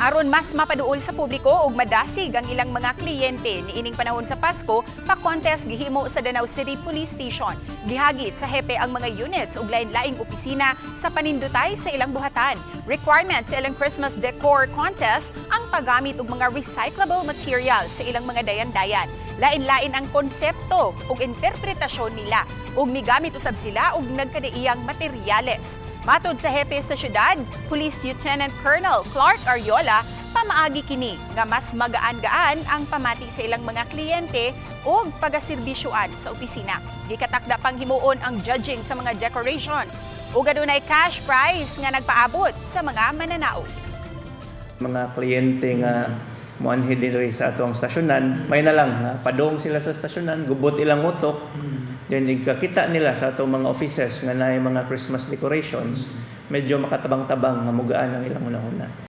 Aron mas mapaduol sa publiko ug madasig ang ilang mga kliyente niining panahon sa Pasko, pa-contest gihimo sa Danau City Police Station. Gihagit sa hepe ang mga units ug lain-laing opisina sa panindutay sa ilang buhatan. Requirement sa ilang Christmas decor contest ang paggamit og mga recyclable materials sa ilang mga dayan-dayan. Lain-lain ang konsepto ug interpretasyon nila ug migamit usab sila og nagkadaiyang materyales. Matod sa hepe sa syudad, Police Lieutenant Colonel Clark Ariola, pamaagi kini nga mas magaan-gaan ang pamati sa ilang mga kliyente ug pagaserbisyoan sa opisina. Gikatakda pang himuon ang judging sa mga decorations ug adunay cash prize nga nagpaabot sa mga mananaog. mga kliyente nga muanhi diri sa atong stasyonan, may na lang nga padong sila sa stasyonan, gubot ilang utok. Then igkakita nila sa atong mga offices nga naay mga Christmas decorations, medyo makatabang-tabang nga mugaan ang ilang una-una.